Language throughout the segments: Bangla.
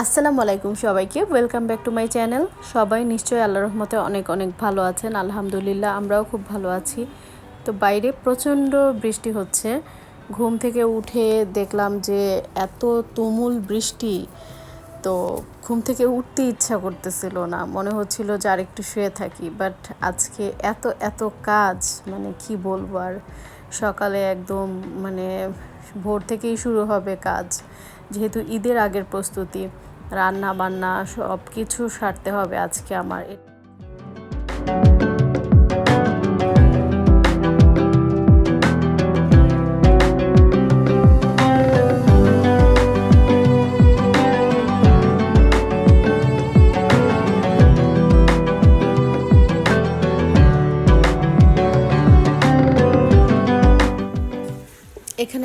আসসালামু আলাইকুম সবাইকে। Welcome back to my channel সবাই নিশ্চয়ই আল্লাহ রহমতে অনেক অনেক ভালো আছেন। আলহামদুলিল্লাহ, আমরাও খুব ভালো আছি। তো বাইরে প্রচণ্ড বৃষ্টি হচ্ছে। ঘুম থেকে উঠে দেখলাম যে এত তুমুল বৃষ্টি। তো ঘুম থেকে উঠতে ইচ্ছা করতেছিল না। মনে হচ্ছিল যে আরেকটু শুয়ে থাকি। বাট আজকে এত এত কাজ মানে কি বলব আর? সকালে একদম মানে ভোর থেকেই শুরু হবে কাজ। যেহেতু ঈদের আগের প্রস্তুতি রান্না বান্না সব কিছু সারতে হবে আজকে আমার।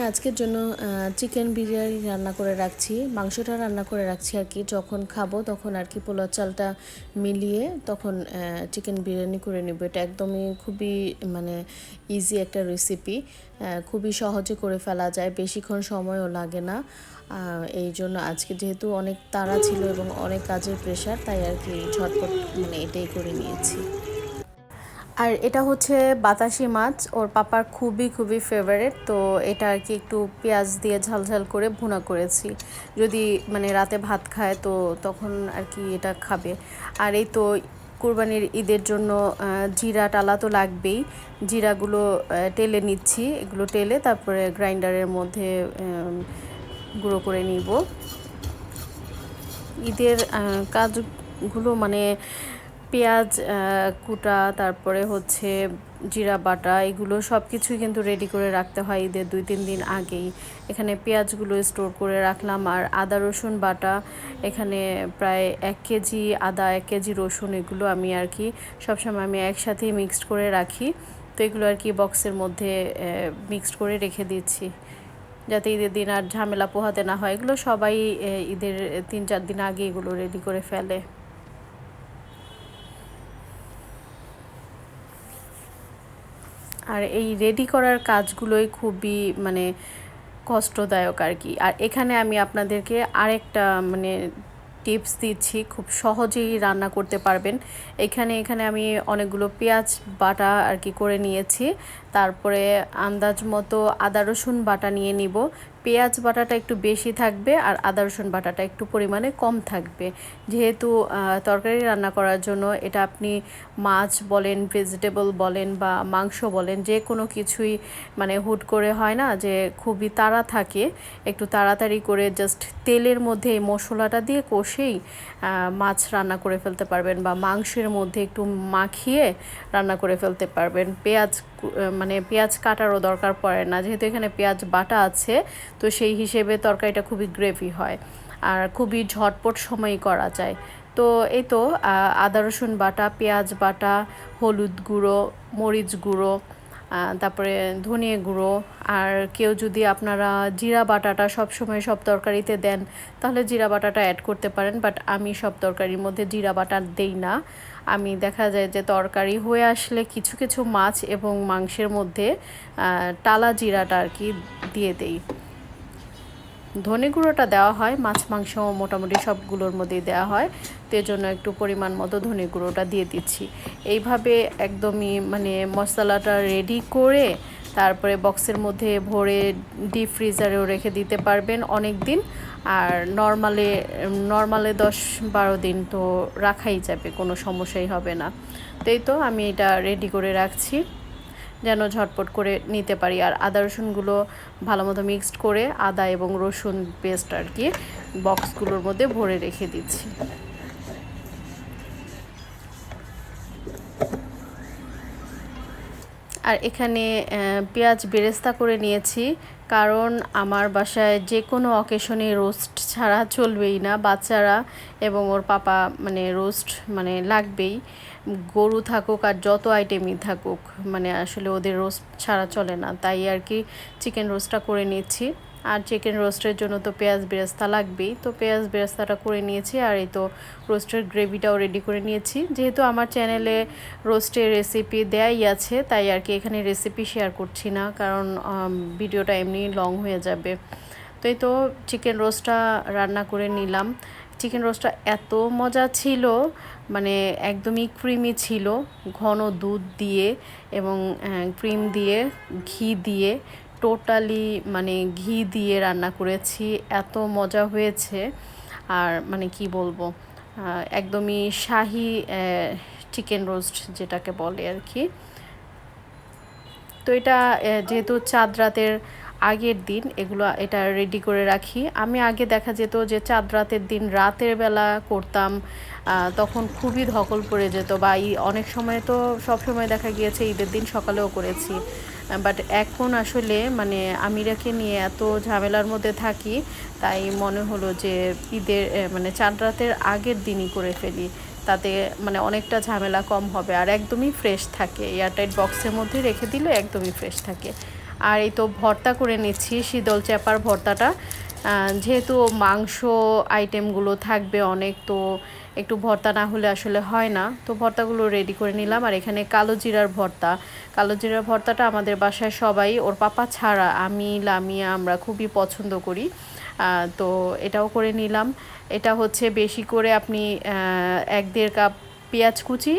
আজকের জন্য চিকেন বিরিয়ানি রান্না করে রাখছি। মাংসটা রান্না করে রাখছি আর কি। যখন খাব তখন আর কি পোলাও চালটা মিলিয়ে তখন চিকেন বিরিয়ানি করে নেব। এটা একদমই খুবই মানে ইজি একটা রেসিপি খুবই সহজে করে ফেলা যায়। বেশিক্ষণ সময়ও লাগে না। এই জন্য আজকে যেহেতু অনেক তাড়া ছিল এবং অনেক কাজের প্রেশার তাই আর কি ঝটপট মানে এটাই করে নিয়েছি। আর এটা হচ্ছে বাতাসি মাছ, ওর পাপার খুবই খুবই ফেভারেট তো এটা আর কি একটু পেঁয়াজ দিয়ে ঝালঝাল করে ভুনা করেছি। যদি মানে রাতে ভাত খায়, তো তখন আর কি এটা খাবে। আর এই তো কুরবানির ঈদের জন্য জিরা টালা তো লাগবেই। জিরাগুলো টেলে নিচ্ছি। এগুলো টেলে তারপরে গ্রাইন্ডারের মধ্যে গুঁড়ো করে নিব। ঈদের কাজগুলো মানে পেঁয়াজ কুটা, তারপরে হচ্ছে জিরা বাটা, এগুলো সব কিছুই কিন্তু রেডি করে রাখতে হয় ঈদের দুই, তিন দিন আগেই। এখানে পেঁয়াজগুলো স্টোর করে রাখলাম আর আদা, রসুন বাটা, এখানে প্রায় এক কেজি আদা, এক কেজি রসুন, এগুলো আমি আর কি সবসময় আমি একসাথেই মিক্সড করে রাখি। তো এগুলো আর কি বক্সের মধ্যে মিক্সড করে রেখে দিচ্ছি। যাতে ঈদের দিন আর ঝামেলা পোহাতে না হয়। এগুলো সবাই ঈদের তিন, চার দিন আগে এগুলো রেডি করে ফেলে। আর এই রেডি করার কাজগুলোই খুবই মানে কষ্টদায়ক আর কি। আর এখানে আমি আপনাদেরকে আরেকটা মানে টিপস দিচ্ছি, খুব সহজেই রান্না করতে পারবেন। এখানে এখানে আমি অনেকগুলো পেঁয়াজ বাটা আর কি করে নিয়েছি। তারপরে আন্দাজ মতো আদা রসুন বাটা নিয়ে নিব। পেঁয়াজ বাটাটা একটু বেশি থাকবে আর আদা রসুন বাটাটা একটু পরিমাণে কম থাকবে। যেহেতু তরকারি রান্না করার জন্য এটা আপনি মাছ বলেন ভেজিটেবল বলেন বা মাংস বলেন, যে কোনো কিছুই মানে হুট করে হয় না যে খুবই তাড়া থাকে, একটু তাড়াতাড়ি করে জাস্ট তেলের মধ্যে এই মশলাটা দিয়ে কষেই মাছ রান্না করে ফেলতে পারবেন বা মাংসের মধ্যে একটু মাখিয়ে রান্না করে ফেলতে পারবেন। পেঁয়াজ মানে পেঁয়াজ কাটারও দরকার পড়ে না। যেহেতু এখানে পেঁয়াজ বাটা আছে, তো সেই হিসেবে তরকারিটা খুবই গ্রেভি হয় আর খুবই ঝটপট সময় করা যায়। তো এই তো আদা, রসুন বাটা, পেঁয়াজ বাটা, হলুদ গুঁড়ো, মরিচ গুঁড়ো তারপরে ধনিয়া গুঁড়ো। আর কেউ যদি আপনারা জিরা বাটাটা সব সময় সব তরকারিতে দেন, তাহলে জিরা বাটাটা অ্যাড করতে পারেন বাট আমি সব তরকারির মধ্যে জিরা বাটা দেই না। আমি দেখা যায় যে তরকারি হয়ে আসলে কিছু কিছু মাছ এবং মাংসের মধ্যে টালা জিরাটা আর কি দিয়ে দেই। ধনে গুঁড়োটা দেওয়া হয়, মাছ, মাংস মোটামুটি সবগুলোর মধ্যেই দেওয়া হয়। তো জন্য একটু পরিমাণ মতো ধনে গুঁড়োটা দিয়ে দিচ্ছি। এইভাবে একদমই মানে মশলাটা রেডি করে তারপরে বক্সের মধ্যে ভরে ডিপ ফ্রিজারেও রেখে দিতে পারবেন অনেক দিন আর নর্মালে নর্মালে দশ বারো দিন তো রাখাই যাবে, কোনো সমস্যাই হবে না। তো এই তো আমি এটা রেডি করে রাখছি, যেন ঝটপট করে নিতে পারি। আর আদা রসুনগুলো ভালো মতো মিক্সড করে আদা এবং রসুন পেস্ট আর কি বক্সগুলোর মধ্যে ভরে রেখে দিচ্ছি। আর এখানে পেঁয়াজ বেরেস্তা করে নিয়েছি। কারণ আমার বাসায় যে কোনো অকেশনে রোস্ট ছাড়া চলবেই না। বাচ্চারা এবং ওর পাপা মানে রোস্ট মানে লাগবেই। গরু থাকুক আর যত আইটেমই থাকুক মানে আসলে ওদের রোস্ট ছাড়া চলে না। তাই আর কি চিকেন রোস্টটা করে নিচ্ছি। আর চিকেন রোস্টের জন্য তো পেঁয়াজ বেরেস্তা লাগবেই। তো পেঁয়াজ বেরেস্তাটা করে নিয়েছি আর এই তো রোস্টের গ্রেভিটাও রেডি করে নিয়েছি। যেহেতু আমার চ্যানেলে রোস্টের রেসিপি দেয়াই আছে, তাই আর কি এখানে রেসিপি শেয়ার করছি না, কারণ ভিডিওটা এমনি লং হয়ে যাবে। তো এই তো চিকেন রোস্টটা রান্না করে নিলাম। চিকেন রোস্টটা এত মজা ছিল মানে একদমই ক্রিমি ছিল। ঘন দুধ দিয়ে এবং ক্রিম দিয়ে, ঘি দিয়ে টোটালি মানে ঘি দিয়ে রান্না করেছি। এত মজা হয়েছে। আর মানে কি বলব একদমই শাহি চিকেন রোস্ট যেটাকে বলে আর কি। তো এটা যেহেতু চাঁদ রাতের আগের দিন এগুলো এটা রেডি করে রাখি। আমি আগে দেখা যেত যে চাঁদ রাতের দিন রাতের বেলা করতাম তখন খুবই ধকল পড়ে যেত বা এই অনেক সময় তো সব সময় দেখা গিয়েছে ঈদের দিন সকালেও করেছি। বাট এখন আসলে মানে আমিরাকে নিয়ে এত ঝামেলার মধ্যে থাকি, তাই মনে হলো যে ঈদের মানে চাঁদ রাতের আগের দিনই করে ফেলি। তাতে মানে অনেকটা ঝামেলা কম হবে আর একদমই ফ্রেশ থাকে। এয়ারটাইট বক্সের মধ্যে রেখে দিলে একদমই ফ্রেশ থাকে। আর এই তো ভর্তা করে নিচ্ছি, শীতল চ্যাপার ভর্তাটা। যেহেতু মাংস আইটেমগুলো থাকবে অনেক, তো একটু ভর্তা না হলে আসলে হয় না। তো ভর্তাগুলো রেডি করে নিলাম। আর এখানে কালো জিরার ভর্তা। কালো জিরার ভর্তাটা আমাদের বাসায় সবাই, ওর পাপা ছাড়া আমি, লামিয়া, আমরা খুবই পছন্দ করি। তো এটাও করে নিলাম। এটা হচ্ছে বেশি করে আপনি এক দেড় কাপ পেঁয়াজ কুচি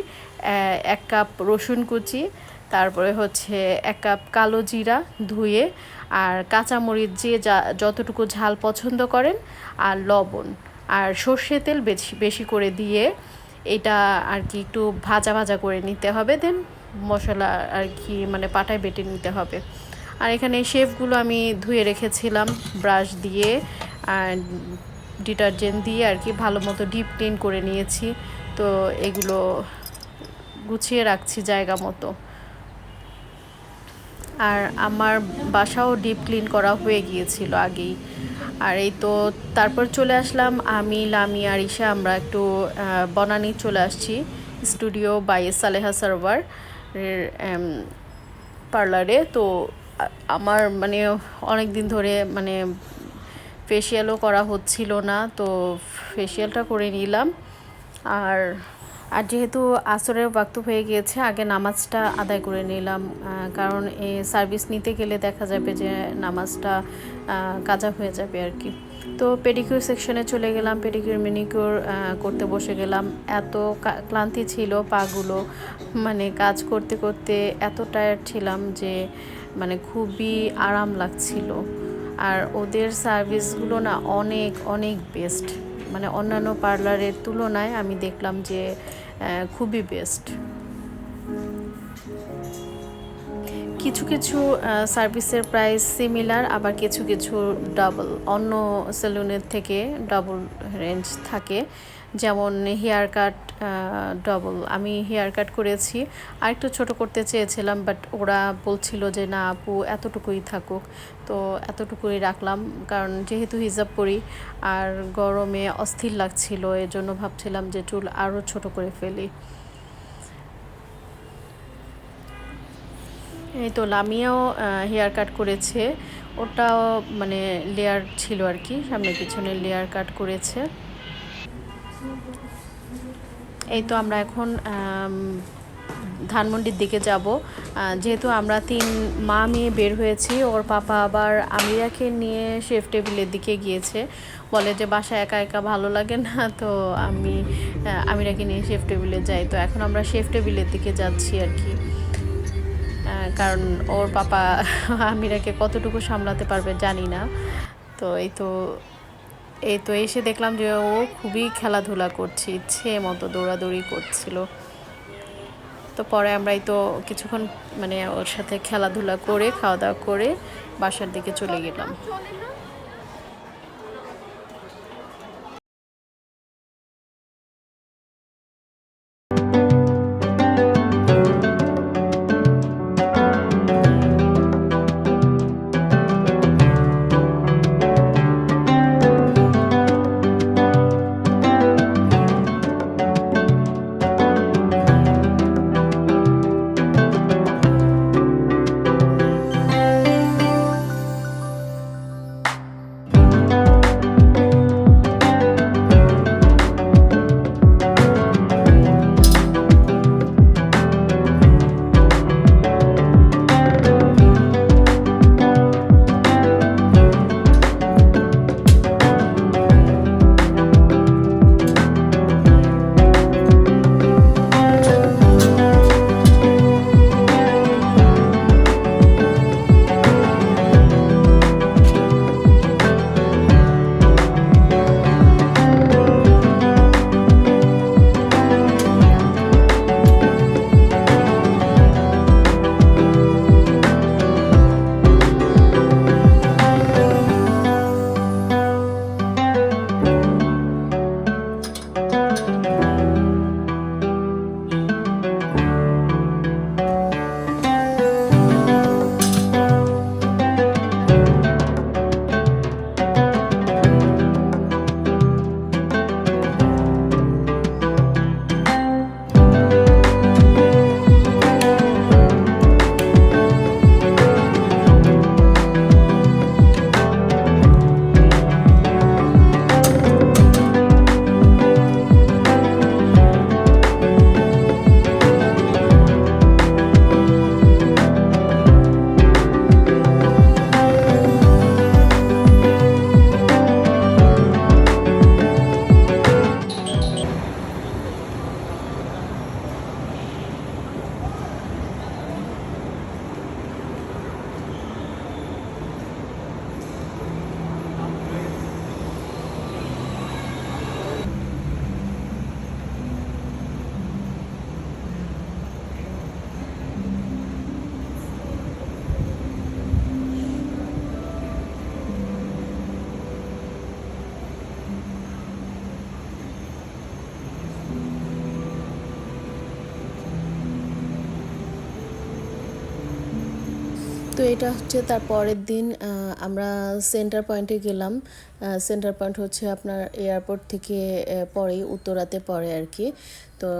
এক কাপ রসুন কুচি তারপরে হচ্ছে এক কাপ কালো জিরা ধুয়ে আর কাঁচামরিচ যে যা, যতটুকু ঝাল পছন্দ করেন আর লবণ আর সর্ষে তেল বেশি বেশি করে দিয়ে এটা আর কি একটু ভাজা ভাজা করে নিতে হবে। দেন মশলা আর কি মানে পাটায় বেটে নিতে হবে। আর এখানে শেফগুলো আমি ধুয়ে রেখেছিলাম ব্রাশ দিয়ে আর ডিটারজেন্ট দিয়ে আর কি ভালো মতো ডিপ ক্লিন করে নিয়েছি। তো এগুলো গুছিয়ে রাখছি জায়গা মতো। আর আমার বাসাও ডিপ ক্লিন করা হয়ে গিয়েছিল আগেই। আর এই তো তারপর চলে আসলাম আমি লামি আর ইশা আমরা একটু বনানি চলে আসছি স্টুডিও বাই সালেহা সার্ভার পার্লারে তো আমার মানে অনেক দিন ধরে মানে ফেসিয়ালও করা হচ্ছিল না, তো ফেসিয়ালটা করে নিলাম। আর আর যেহেতু আসরের বাক্ত হয়ে গিয়েছে, আগে নামাজটা আদায় করে নিলাম কারণ এ সার্ভিস নিতে গেলে দেখা যাবে যে নামাজটা কাজা হয়ে যাবে আর কি। তো পেডিকিউর সেকশনে চলে গেলাম পেডিকিউর মিনিকিউর করতে বসে গেলাম। এত ক্লান্তি ছিল পাগুলো মানে কাজ করতে করতে এত টায়ার্ড ছিলাম যে মানে খুবই আরাম লাগছিল। আর ওদের সার্ভিসগুলো না অনেক অনেক বেস্ট মানে অন্যান্য পার্লারের তুলনায় আমি দেখলাম যে খুবই বেস্ট কিছু কিছু সার্ভিসের প্রাইস সিমিলার আবার কিছু কিছু ডাবল অন্য সেলুনের থেকে ডাবল রেঞ্জ থাকে। যেমন হেয়ার কাট ডবল আমি হেয়ার কাট করেছি। আর একটু ছোটো করতে চেয়েছিলাম বাট ওরা বলছিল যে, না আপু, এতটুকুই থাকুক। তো এতটুকুই রাখলাম, কারণ যেহেতু হিজাব পরি, আর গরমে অস্থির লাগছিল, এজন্য ভাবছিলাম যে চুল আরও ছোট করে ফেলি। এই তো লামিয়াও হেয়ার কাট করেছে। ওটাও মানে লেয়ার ছিল আর কি, সামনে পিছনে লেয়ার কাট করেছে। এই তো আমরা এখন ধানমন্ডির দিকে যাব। যেহেতু আমরা তিন মা মেয়ে বের হয়েছি, ওর পাপা আবার আমিরাকে নিয়ে শেফ টেবিলের দিকে গিয়েছে। বলে যে বাসায় একা একা ভালো লাগে না, তো আমি আমিরাকে নিয়ে শেফ টেবিলে যাই। তো এখন আমরা শেফ টেবিলের দিকে যাচ্ছি আর কি। কারণ ওর পাপা আমিরাকে কতটুকু সামলাতে পারবে জানি না। তো এই তো এই তো এসে দেখলাম যে ও খুবই খেলাধুলা করছে, ইচ্ছে মতো দৌড়াদৌড়ি করছিল। তো পরে আমরাই তো কিছুক্ষণ মানে ওর সাথে খেলাধুলা করে, খাওয়া দাওয়া করে বাসার দিকে চলে গেলাম। তো এটা হচ্ছে তার পরের দিন আমরা সেন্টার পয়েন্টে গেলাম। সেন্টার পয়েন্ট হচ্ছে আপনার এয়ারপোর্ট থেকে পরেই উত্তরাতে পড়ে আর কি। তো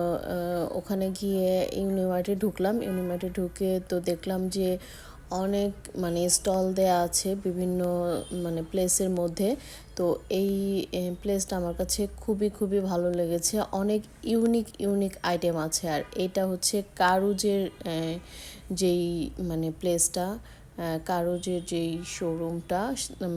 ওখানে গিয়ে ইউনিভার্টে ঢুকলাম। ইউনিভার্টে ঢুকে তো দেখলাম যে অনেক মানে স্টল দেয়া আছে বিভিন্ন মানে প্লেসের মধ্যে। তো এই প্লেসটা আমার কাছে খুবই খুবই ভালো লেগেছে। অনেক ইউনিক ইউনিক আইটেম আছে। আর এটা হচ্ছে কারুজের যেই মানে প্লেসটা কারোজের যেই শোরুমটা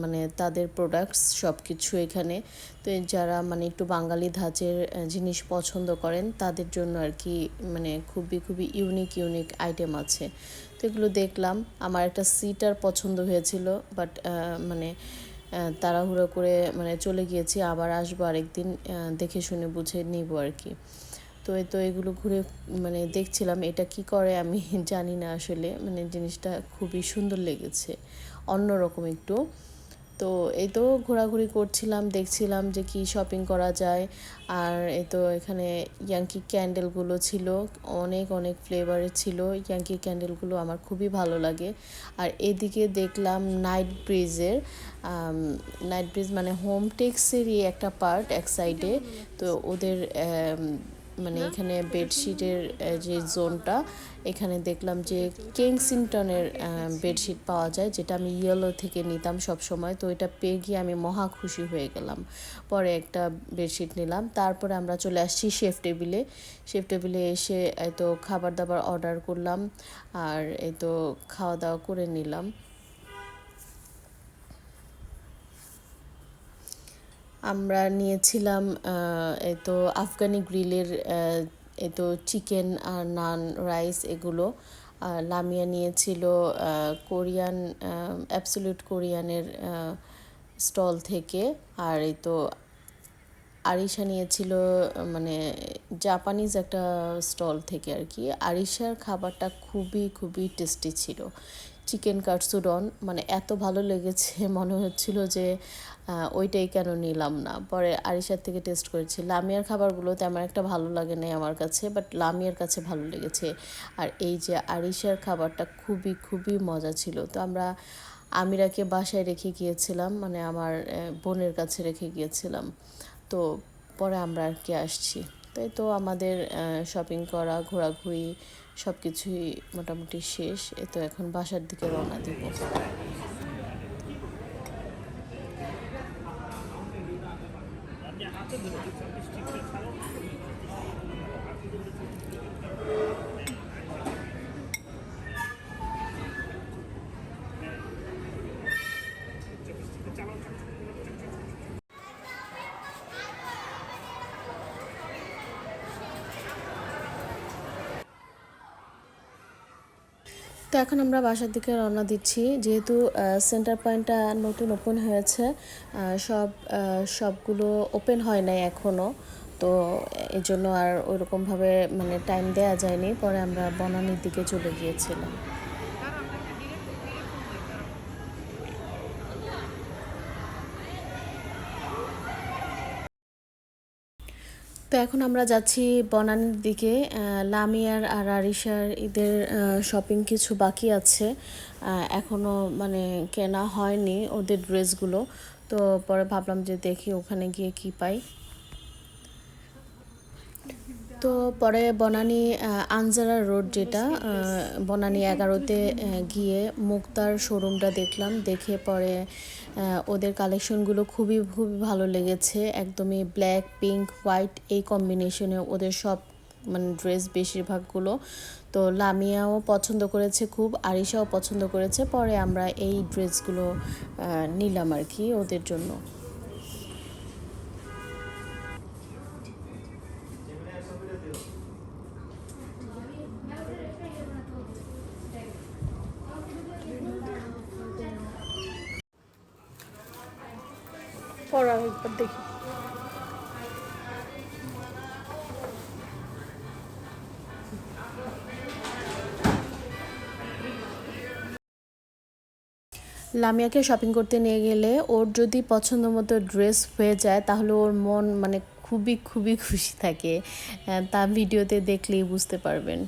মানে তাদের প্রোডাক্টস সব কিছু এখানে। তো যারা মানে একটু বাঙালি ধাঁচের জিনিস পছন্দ করেন, তাদের জন্য আর কি মানে খুবই খুবই ইউনিক ইউনিক আইটেম আছে। তো এগুলো দেখলাম। আমার একটা সিটার পছন্দ হয়েছিল বাট মানে তাড়াহুড়ো করে মানে চলে গিয়েছি। আবার আসব আরেকদিন দেখে শুনে বুঝে নিব আর কি। তো এই তো এগুলো ঘুরে মানে দেখছিলাম এটা কি করে আমি জানি না আসলে। মানে জিনিসটা খুবই সুন্দর লেগেছে, অন্যরকম একটু। তো এই তো ঘোরাঘুরি করছিলাম, দেখছিলাম যে কি শপিং করা যায়। আর এই তো এখানে ইয়াঙ্কি ক্যান্ডেলগুলো ছিল, অনেক অনেক ফ্লেভারের ছিল। ইয়াঙ্কি ক্যান্ডেলগুলো আমার খুবই ভালো লাগে। আর এদিকে দেখলাম নাইট ব্রিজের নাইট ব্রিজ মানে হোম টেক্সেরই একটা পার্ট এক সাইডে তো ওদের মানে এখানে বেডশিটের যে জোনটা এখানে দেখলাম যে কেংসিংটনের বেডশিট পাওয়া যায় যেটা আমি ইয়েলো থেকে নিতাম সব সময় তো এটা পেয়ে গিয়ে আমি মহা খুশি হয়ে গেলাম। পরে একটা বেডশিট নিলাম। তারপরে আমরা চলে আসছি শেফ টেবিলে শেফ টেবিলে এসে তো খাবার দাবার অর্ডার করলাম। আর এই তো খাওয়া দাওয়া করে নিলাম। আমরা নিয়েছিলাম এই তো আফগানি গ্রিলের এই তো চিকেন আর নান, রাইস এগুলো। লামিয়া নিয়েছিল কোরিয়ান অ্যাবসলিউট কোরিয়ানের স্টল থেকে। আর এই তো আরিশা নিয়েছিল মানে জাপানিজ একটা স্টল থেকে আর কি। আরিশার খাবারটা খুবই খুবই টেস্টি ছিল। চিকেন কাটসুডন মানে এত ভালো লেগেছে, মনে হচ্ছিল যে ওইটাই কেন নিলাম না? পরে আরিশার থেকে টেস্ট করেছি। লামিয়ার খাবারগুলো তেমন একটা ভালো লাগে নাই আমার কাছে বাট লামিয়ার কাছে ভালো লেগেছে। আর এই যে আরিশার খাবারটা খুবই খুবই মজা ছিল। তো আমরা আমিরাকে বাসায় রেখে গিয়েছিলাম মানে আমার বোনের কাছে রেখে গিয়েছিলাম। তো পরে আমরা আর কি আসছি। তাই তো আমাদের শপিং করা, ঘোরাঘুরি সব কিছুই মোটামুটি শেষ। এ তো এখন বাসার দিকে রওনা দিব। Thank you. এখন আমরা বাসার দিকে রওনা দিচ্ছি। যেহেতু সেন্টার পয়েন্টটা নতুন ওপেন হয়েছে সব সবগুলো ওপেন হয় নাই এখনও তো এই জন্য আর ওইরকমভাবে মানে টাইম দেয়া যায়নি। পরে আমরা বনানির দিকে চলে গিয়েছিলাম। তো এখন আমরা যাচ্ছি বনানীর দিকে লামিয়ার আর আরিশার ঈদের শপিং কিছু বাকি আছে। এখনও মানে কেনা হয়নি ওদের ড্রেসগুলো তো পরে ভাবলাম যে দেখি ওখানে গিয়ে কি পাই। তো পরে বনানি আনজারা রোড যেটা বনানি এগারোতে গিয়ে মুক্তার শোরুমটা দেখলাম। দেখে পরে ওদের কালেকশনগুলো খুবই খুবই ভালো লেগেছে। একদমই ব্ল্যাক, পিঙ্ক, হোয়াইট এই কম্বিনেশনে ওদের সব মানে ড্রেস বেশিরভাগগুলো। তো লামিয়াও পছন্দ করেছে খুব, আরিশাও পছন্দ করেছে। পরে আমরা এই ড্রেসগুলো নিলাম আর কি ওদের জন্য। একবার দেখি। লামিয়াকে শপিং করতে নিয়ে গেলে ওর যদি পছন্দ মতো ড্রেস হয়ে যায়, তাহলে ওর মন মানে খুবই খুবই খুশি থাকে। তা ভিডিওতে দেখলেই বুঝতে পারবেন।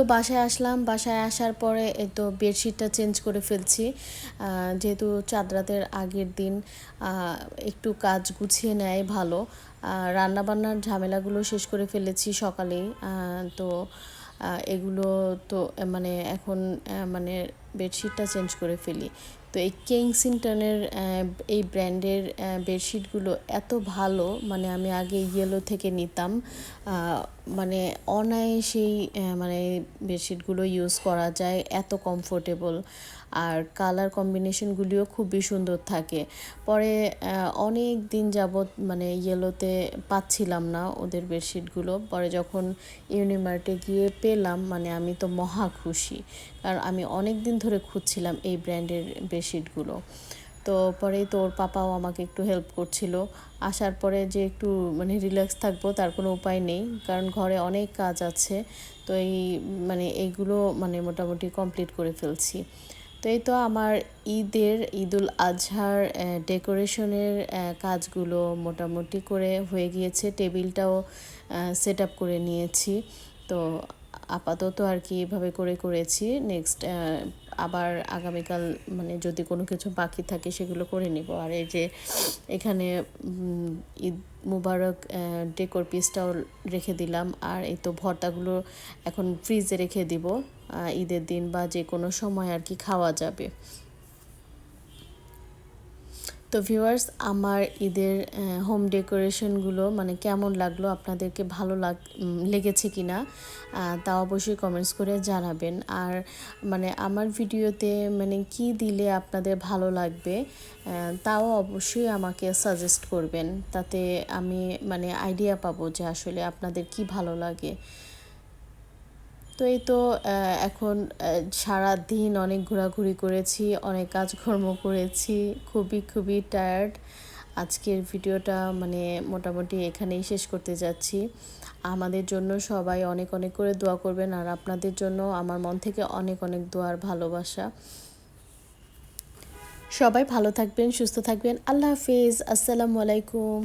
তো বাসায় আসলাম। বাসায় আসার পরে এই তো বেডশিটটা চেঞ্জ করে ফেলছি। যেহেতু চাঁদরাতের আগের দিন একটু কাজ গুছিয়ে নেয় ভালো। রান্নাবান্নার ঝামেলাগুলো শেষ করে ফেলেছি সকালেই। তো এগুলো তো মানে এখন মানে বেডশিটটা চেঞ্জ করে ফেলি। তো এই কেংসিংটনের এই ব্র্যান্ডের বেডশিটগুলো এত ভালো মানে আমি আগে ইয়েলো থেকে নিতাম। মানে অনায়াসেই মানে বেডশিটগুলো ইউজ করা যায়, এত কমফোর্টেবল। আর কালার কম্বিনেশনগুলিও খুবই সুন্দর থাকে। পরে অনেক দিন যাবৎ মানে ইয়েলোতে পাচ্ছিলাম না ওদের বেডশিটগুলো পরে যখন ইউনিমার্টে গিয়ে পেলাম মানে আমি তো মহা খুশি। কারণ আমি অনেক দিন ধরে খুঁজছিলাম এই ব্র্যান্ডের বেডশিটগুলো তো পরেই তোর পাপাও আমাকে একটু হেল্প করছিল। আসার পরে যে একটু মানে রিল্যাক্স থাকব তার কোনো উপায় নেই, কারণ ঘরে অনেক কাজ আছে। তো এই মানে এইগুলো মানে মোটামুটি কমপ্লিট করে ফেলছি। তো এই তো আমার ঈদের, ঈদুল আজহার ডেকোরেশনের কাজগুলো মোটামুটি করে হয়ে গিয়েছে। টেবিলটাও সেট আপ করে নিয়েছি। তো আপাতত আর কি এভাবে করে করেছি। নেক্সট আবার আগামীকাল মানে যদি কোনো কিছু বাকি থাকে সেগুলো করে নিব। আর এই যে এখানে ঈদ মুবারক ডেকোর পিসটাও রেখে দিলাম। আর এই তো ভর্তাগুলো এখন ফ্রিজে রেখে দিব। ঈদের দিন বা যে কোনো সময় আর কি খাওয়া যাবে। তো ভিউয়ার্স আমার ঈদের হোম ডেকোরেশনগুলো মানে কেমন লাগল, আপনাদেরকে ভালো লাগ লেগেছে কি না তা অবশ্যই কমেন্টস করে জানাবেন। আর মানে আমার ভিডিওতে মানে কি দিলে আপনাদের ভালো লাগবে তাও অবশ্যই আমাকে সাজেস্ট করবেন। তাতে আমি মানে আইডিয়া পাবো যে আসলে আপনাদের কি ভালো লাগে। তো এই তো এখন সারা দিন অনেক ঘোরাঘুরি করেছি, অনেক কাজকর্ম করেছি, খুবই খুবই টায়ার্ড আজকের ভিডিওটা মানে মোটামুটি এখানেই শেষ করতে যাচ্ছি। আমাদের জন্য সবাই অনেক অনেক করে দোয়া করবেন আর আপনাদের জন্য আমার মন থেকে অনেক অনেক দোয়ার ভালোবাসা। সবাই ভালো থাকবেন, সুস্থ থাকবেন। আল্লাহ হাফিজ। আসসালামু আলাইকুম।